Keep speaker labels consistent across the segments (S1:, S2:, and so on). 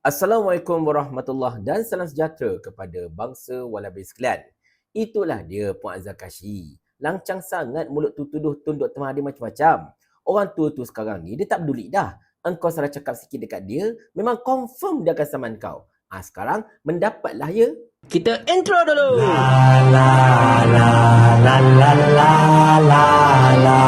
S1: Assalamualaikum warahmatullahi dan salam sejahtera kepada bangsa walabi sekalian. Itulah dia Puan Zakashi. Lancang sangat mulut tu tuduh Tun Dr. Mahathir macam-macam. Orang tua tu sekarang ni dia tak peduli dah. Engkau salah cakap sikit dekat dia, memang confirm dia akan saman kau. Ah sekarang mendapatlah ya. Kita intro dulu.
S2: La la la la la la la la.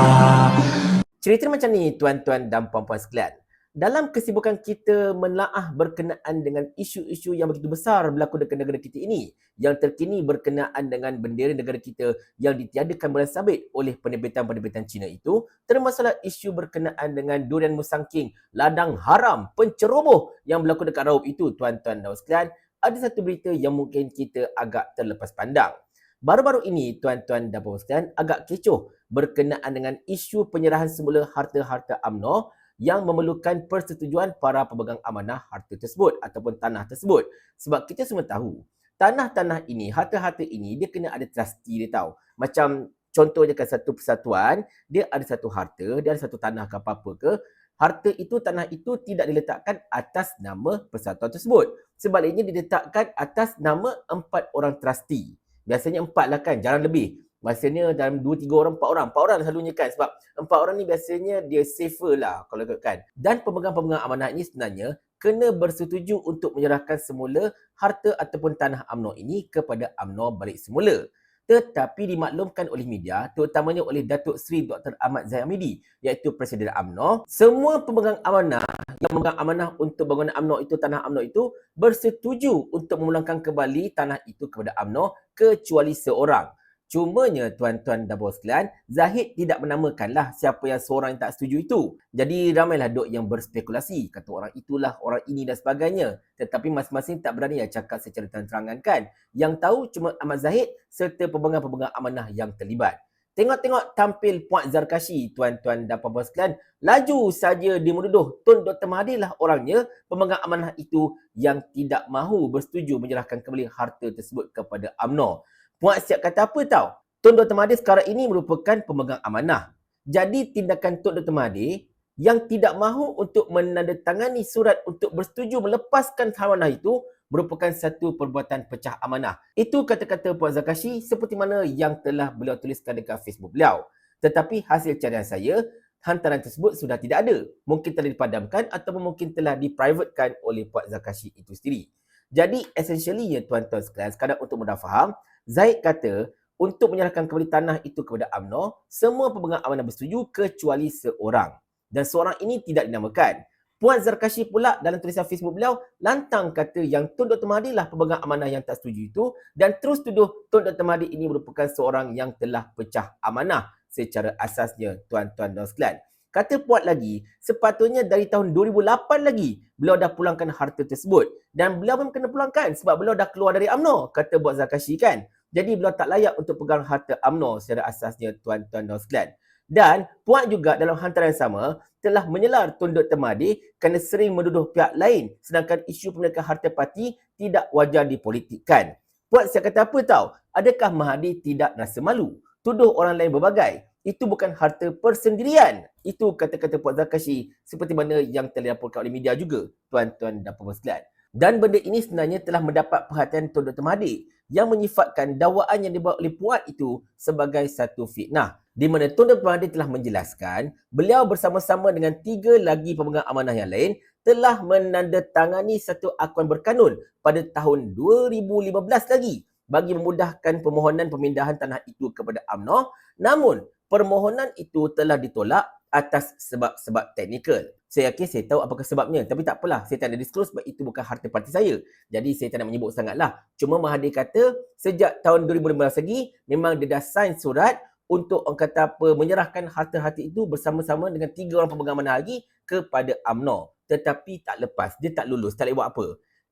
S1: Cerita macam ni tuan-tuan dan puan-puan sekalian. Dalam kesibukan kita menelaah berkenaan dengan isu-isu yang begitu besar berlaku dekat negara kita ini, yang terkini berkenaan dengan bendera negara kita yang ditiadakan bulan sabit oleh penerbitan-penerbitan Cina itu, termasuklah isu berkenaan dengan durian musangking, ladang haram, penceroboh yang berlaku dekat Raub itu, tuan-tuan dan sekalian, ada satu berita yang mungkin kita agak terlepas pandang. Baru-baru ini, tuan-tuan dan puan sekalian, agak kecoh berkenaan dengan isu penyerahan semula harta-harta UMNO yang memerlukan persetujuan para pemegang amanah harta tersebut ataupun tanah tersebut. Sebab kita semua tahu, tanah-tanah ini, harta-harta ini, dia kena ada trustee dia tahu. Macam contohnya kan satu persatuan, dia ada satu harta, dia ada satu tanah ke apa-apa ke, harta itu, tanah itu tidak diletakkan atas nama persatuan tersebut. Sebaliknya diletakkan atas nama empat orang trustee. Biasanya empat lah kan, jarang lebih. Biasanya dalam 2 3 orang, 4 orang. 4 orang selalunya kan sebab 4 orang ni biasanya dia safer lah kalau kan. Dan pemegang-pemegang amanah ini sebenarnya kena bersetuju untuk menyerahkan semula harta ataupun tanah UMNO ini kepada UMNO balik semula. Tetapi dimaklumkan oleh media, terutamanya oleh Datuk Seri Dr. Ahmad Zahid Hamidi, iaitu Presiden UMNO, semua pemegang amanah yang memegang amanah untuk bangunan UMNO itu, tanah UMNO itu, bersetuju untuk memulangkan kembali tanah itu kepada UMNO kecuali seorang. Cumanya tuan-tuan dan puan sekalian, Zahid tidak menamakanlah siapa yang seorang yang tak setuju itu. Jadi ramailah dok yang berspekulasi, kata orang itulah, orang ini dan sebagainya. Tetapi masing-masing tak berani ya cakap secara terang-terangan kan. Yang tahu cuma Ahmad Zahid serta pemegang-pemegang amanah yang terlibat. Tengok-tengok tampil Puan Zarkashi, tuan-tuan dan puan-puan sekalian. Laju saja dia menuduh Tun Dr. Mahathir lah orangnya, pemegang amanah itu yang tidak mahu bersetuju menyerahkan kembali harta tersebut kepada UMNO. Puan siap kata apa tau? Tun Dr. Mahathir sekarang ini merupakan pemegang amanah. Jadi tindakan Tun Dr. Mahathir yang tidak mahu untuk menandatangani surat untuk bersetuju melepaskan amanah itu merupakan satu perbuatan pecah amanah. Itu kata-kata Puan Zakashi seperti mana yang telah beliau tuliskan dekat Facebook beliau. Tetapi hasil carian saya, hantaran tersebut sudah tidak ada. Mungkin telah dipadamkan ataupun mungkin telah diprivatekan oleh Puan Zakashi itu sendiri. Jadi essentially ya tuan-tuan sekalian, sekadar untuk mudah faham, Zaid kata untuk menyerahkan kembali tanah itu kepada UMNO, semua pemegang amanah bersetuju kecuali seorang. Dan seorang ini tidak dinamakan. Puan Zarkashi pula dalam tulisan Facebook beliau lantang kata yang Tun Dr. Mahathir lah pemegang amanah yang tak setuju itu dan terus tuduh Tun Dr. Mahathir ini merupakan seorang yang telah pecah amanah secara asasnya tuan-tuan dan sekalian. Kata Puat lagi, sepatutnya dari tahun 2008 lagi beliau dah pulangkan harta tersebut. Dan beliau pun kena pulangkan sebab beliau dah keluar dari UMNO, kata Buat Zakashi kan. Jadi beliau tak layak untuk pegang harta UMNO secara asasnya tuan-tuan dan sekalian. Dan Puat juga dalam hantaran yang sama telah menyelar Tun Dr. Mahdi kerana sering menuduh pihak lain sedangkan isu pemilikan harta parti tidak wajar dipolitikkan. Puat saya kata apa tahu? Adakah Mahdi tidak rasa malu? Tuduh orang lain berbagai itu bukan harta persendirian. Itu kata-kata Puan Zakashi seperti mana yang telah dilaporkan oleh media juga, tuan-tuan dan puan sekalian. Dan benda ini sebenarnya telah mendapat perhatian Tun Dr. Mahathir yang menyifatkan dakwaan yang dibuat oleh Puan itu sebagai satu fitnah. Di mana Tun Dr. Mahathir telah menjelaskan, beliau bersama-sama dengan tiga lagi pemegang amanah yang lain telah menandatangani satu akuan berkanun pada tahun 2015 lagi bagi memudahkan permohonan pemindahan tanah itu kepada UMNO. Namun, permohonan itu telah ditolak atas sebab-sebab teknikal. Saya yakin saya tahu apakah sebabnya. Tapi tak apalah. Saya tak nak disclose sebab itu bukan harta parti saya. Jadi saya tak nak menyebut sangatlah. Cuma Mahathir kata sejak tahun 2015 lagi memang dia dah sign surat untuk orang kata apa menyerahkan harta-harta itu bersama-sama dengan tiga orang pemegang mana lagi kepada UMNO. Tetapi tak lepas. Dia tak lulus. Tak boleh buat apa.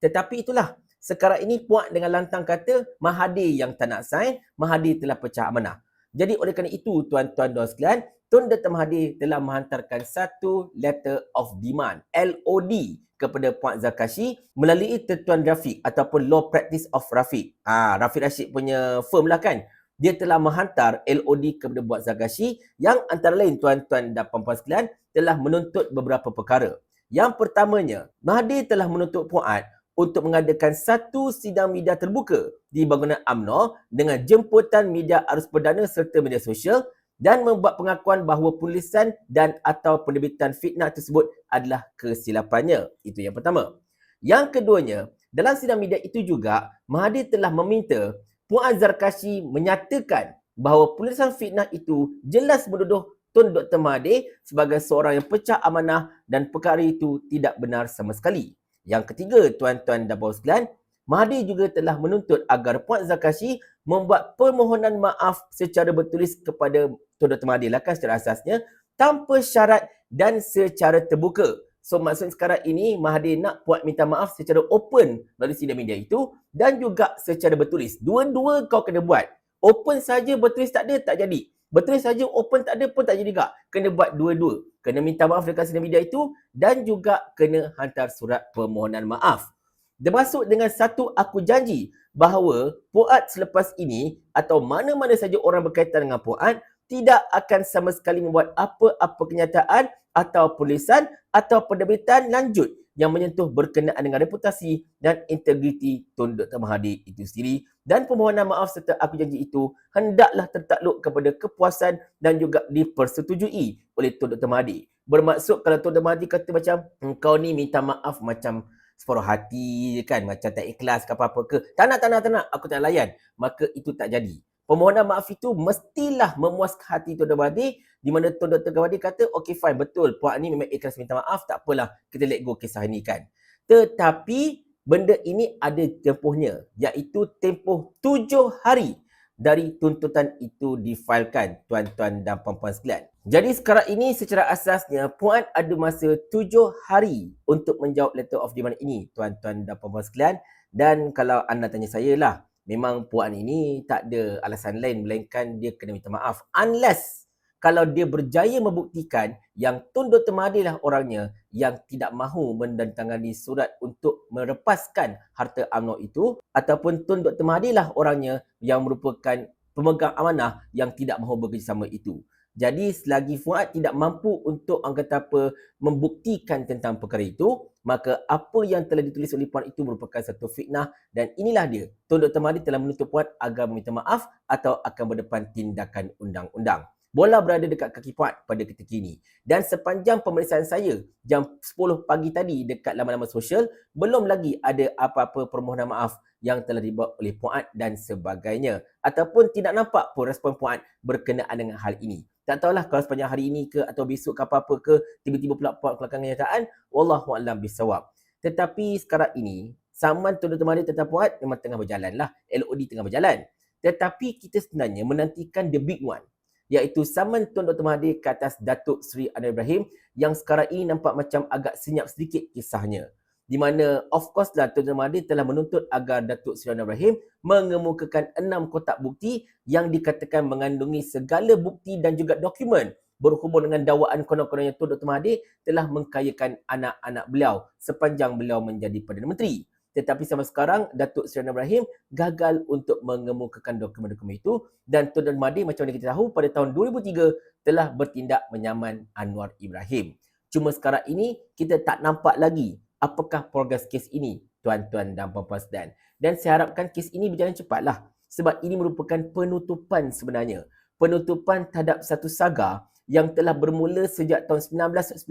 S1: Tetapi itulah. Sekarang ini puak dengan lantang kata Mahathir yang tak nak sign. Mahathir telah pecah amanah. Jadi oleh kerana itu tuan-tuan dan sekalian, Tun Dr. Mahathir telah menghantarkan satu letter of demand, LOD kepada Puan Zakashi melalui Tertuan Rafiq ataupun Law Practice of Rafiq. Ah, ha, Rafiq Rashid punya firm lah kan. Dia telah menghantar LOD kepada Puan Zakashi yang antara lain tuan-tuan dan puan-puan sekalian telah menuntut beberapa perkara. Yang pertamanya, Mahathir telah menuntut Puan untuk mengadakan satu sidang media terbuka di bangunan UMNO dengan jemputan media arus perdana serta media sosial dan membuat pengakuan bahawa penulisan dan atau penerbitan fitnah tersebut adalah kesilapannya. Itu yang pertama. Yang keduanya, dalam sidang media itu juga, Mahathir telah meminta Puan Zarkashi menyatakan bahawa penulisan fitnah itu jelas menuduh Tun Dr. Mahathir sebagai seorang yang pecah amanah dan perkara itu tidak benar sama sekali. Yang ketiga, tuan-tuan dan puan sekalian, Mahathir juga telah menuntut agar Puan Zakashi membuat permohonan maaf secara bertulis kepada Tun Dr. Mahathir lah kan secara asasnya tanpa syarat dan secara terbuka. So maksud sekarang ini Mahathir nak buat minta maaf secara open melalui sidang media itu dan juga secara bertulis. Dua-dua kau kena buat. Open saja bertulis tak ada tak jadi. Bertulis saja open tak ada pun tak jadi juga. Kena buat dua-dua. Kena minta maaf dekat sidang media itu dan juga kena hantar surat permohonan maaf. Termasuk dengan satu aku janji bahawa Puat selepas ini atau mana-mana saja orang berkaitan dengan Puat tidak akan sama sekali membuat apa-apa kenyataan atau tulisan atau penerbitan lanjut yang menyentuh berkenaan dengan reputasi dan integriti Tun Dr. Mahathir itu sendiri dan permohonan maaf serta aku janji itu hendaklah tertakluk kepada kepuasan dan juga dipersetujui oleh Tun Dr. Mahathir. Bermaksud kalau Tun Dr. Mahathir kata macam engkau ni minta maaf macam separuh hati je kan macam tak ikhlas ke apa-apa ke tak nak tak nak tak nak aku tak layan maka itu tak jadi permohonan maaf itu mestilah memuaskan hati Tun Dr. Mahathir di mana Tun Dr. Mahathir kata okay fine betul puak ni memang ikhlas minta maaf tak apalah kita let go kisah ni kan tetapi benda ini ada tempohnya iaitu tempoh tujuh hari dari tuntutan itu difailkan tuan-tuan dan puan-puan sekalian. Jadi sekarang ini secara asasnya Puan ada masa tujuh hari untuk menjawab letter of demand ini tuan-tuan dan puan-puan sekalian. Dan kalau anda tanya saya lah, memang Puan ini tak ada alasan lain melainkan dia kena minta maaf. Unless kalau dia berjaya membuktikan yang Tun Dr. Mahathir lah orangnya yang tidak mahu mendandatangani surat untuk melepaskan harta UMNO itu ataupun Tun Dr. Mahathir lah orangnya yang merupakan pemegang amanah yang tidak mahu bekerjasama itu. Jadi selagi Fuad tidak mampu untuk orang kata apa membuktikan tentang perkara itu, maka apa yang telah ditulis oleh Puan itu merupakan satu fitnah dan inilah dia. Tun Dr. Mahathir telah menuntut Puan agar meminta maaf atau akan berdepan tindakan undang-undang. Bola berada dekat kaki Puat pada ketika ini. Dan sepanjang pemeriksaan saya jam 10 pagi tadi dekat laman-laman sosial, belum lagi ada apa-apa permohonan maaf yang telah dibuat oleh Puat dan sebagainya. Ataupun tidak nampak pun respon Puat berkenaan dengan hal ini. Tak tahulah kalau sepanjang hari ini ke atau besok ke apa-apa ke, tiba-tiba pula Puat keluarkan kenyataan, Wallahualam bisawab. Tetapi sekarang ini, saman Tun Dr. Mahdi tentang Puat memang tengah berjalan lah. LOD tengah berjalan. Tetapi kita sebenarnya menantikan the big one iaitu saman Tun Dr. Mahathir ke atas Datuk Seri Anwar Ibrahim yang sekarang ini nampak macam agak senyap sedikit kisahnya. Di mana of course lah Dr. Mahathir telah menuntut agar Datuk Seri Anwar Ibrahim mengemukakan enam kotak bukti yang dikatakan mengandungi segala bukti dan juga dokumen berhubung dengan dakwaan konon-kononnya Tun Dr. Mahathir telah mengkayakan anak-anak beliau sepanjang beliau menjadi Perdana Menteri. Tetapi sampai sekarang Datuk Seri Ibrahim gagal untuk mengemukakan dokumen-dokumen itu dan Tun Dr. Mahdi macam mana kita tahu pada tahun 2003 telah bertindak menyaman Anwar Ibrahim. Cuma sekarang ini kita tak nampak lagi apakah progres kes ini tuan-tuan dan puan-puan sekalian. Dan saya harapkan kes ini berjalan cepatlah sebab ini merupakan penutupan sebenarnya. Penutupan terhadap satu saga yang telah bermula sejak tahun 1998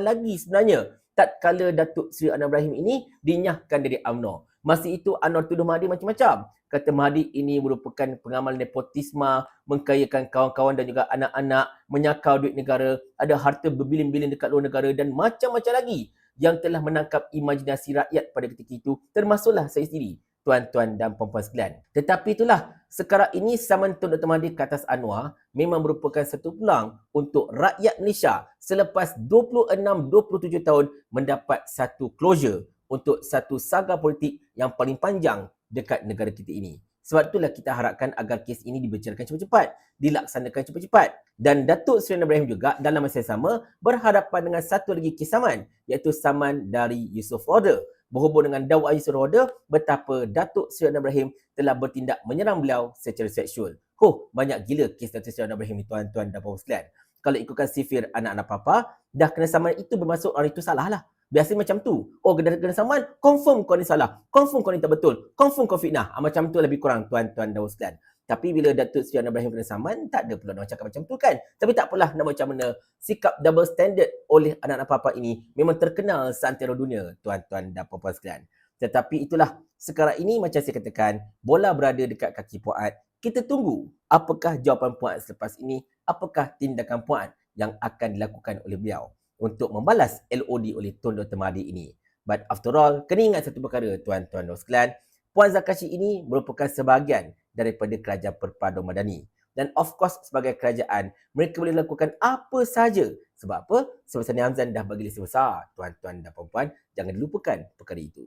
S1: lagi sebenarnya tatkala Datuk Seri Anwar Ibrahim ini dinyahkan dari UMNO. Masa itu Anwar tuduh Mahdi macam-macam. Kata Mahdi ini merupakan pengamal nepotisme, mengkayakan kawan-kawan dan juga anak-anak, menyakau duit negara, ada harta berbilion-bilion dekat luar negara dan macam-macam lagi yang telah menangkap imajinasi rakyat pada ketika itu termasuklah saya sendiri tuan-tuan dan puan-puan sekalian. Tetapi itulah, sekarang ini saman Tun Dr. Mahathir ke atas Anwar memang merupakan satu peluang untuk rakyat Malaysia selepas 26-27 tahun mendapat satu closure untuk satu saga politik yang paling panjang dekat negara kita ini. Sebab itulah kita harapkan agar kes ini dibicarakan cepat-cepat, dilaksanakan cepat-cepat. Dan Datuk Seri Ibrahim juga dalam masa yang sama berhadapan dengan satu lagi kes saman iaitu saman dari Yusof Roda berhubung dengan dakwaan Yusuf Roda betapa Datuk Seri Ibrahim telah bertindak menyerang beliau secara seksual. Huh, banyak gila kes Datuk Seri Ibrahim ni tuan-tuan dan puan sekalian. kalau ikutkan sifir anak-anak papa, dah kena saman itu bermaksud orang itu salah lah. Biasanya macam tu. Oh, kena kena saman, confirm kau ni salah. Confirm kau ni tak betul. Confirm kau fitnah. Ah, macam tu lebih kurang tuan-tuan dan sekalian. Tapi bila Datuk Anwar Ibrahim kena saman, tak ada pula orang cakap macam tu kan. Tapi tak apalah nak macam mana. Sikap double standard oleh anak-anak papa ini memang terkenal seantero dunia, tuan-tuan dan puan-puan sekalian. Tetapi itulah, sekarang ini macam saya katakan, bola berada dekat kaki Puan. Kita tunggu apakah jawapan Puan selepas ini, apakah tindakan Puan yang akan dilakukan oleh beliau untuk membalas LOD oleh Tun Dr. Mahathir ini. But after all, kena ingat satu perkara tuan-tuan dan sekalian, Puan Zakashi ini merupakan sebahagian daripada kerajaan perpaduan madani. Dan of course sebagai kerajaan, mereka boleh lakukan apa saja. Sebab apa? Sebab Sani Hamzan dah bagi lesen besar. Tuan-tuan dan puan-puan, jangan dilupakan perkara itu.